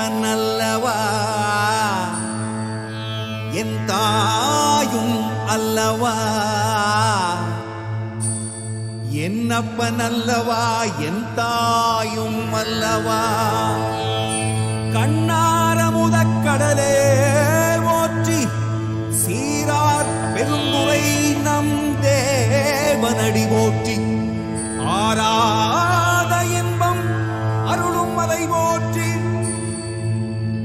உடையவன் அல்லவா என் தாயும் அல்லவா? என்னப்பன் அல்லவா என் தாயும் அல்லவா? கண்ணார முதக்கடலே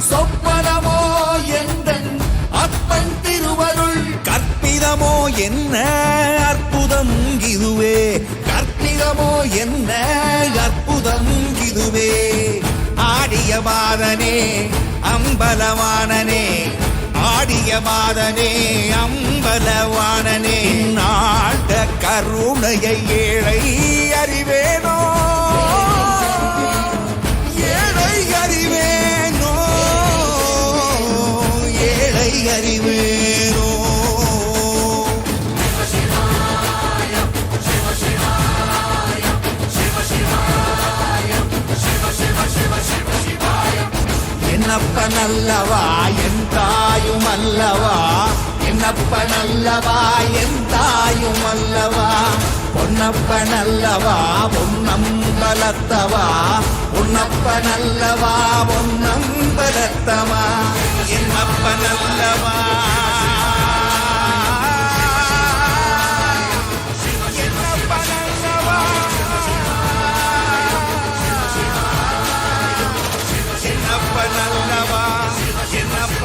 சொப்பனமோ எந்தன் அப்பன் திருவருள். கற்பிதமோ என்ன அற்புதம் இதுவே கற்பிதமோ என்ன அற்புதம் இதுவே ஆடிய மாதனே அம்பலவானனே. ஆடிய மாதனே அம்பலவானனே. நாட கருணையை ஏழை அறிவேன்? ஏழை அறிவேனோ? என்னப்ப நல்லவா? என் தாயும் அல்லவா? என்னப்ப நல்லவா? என் தாயும் அல்லவா? பொன்னப்ப நல்லவா? பொன்னம் பலத்தவா உன்னப்ப நல்லவா? உன்னம் பலத்தவா என்னப்ப நல்லவா? என்னப்ப நல்லவா? என்னப்ப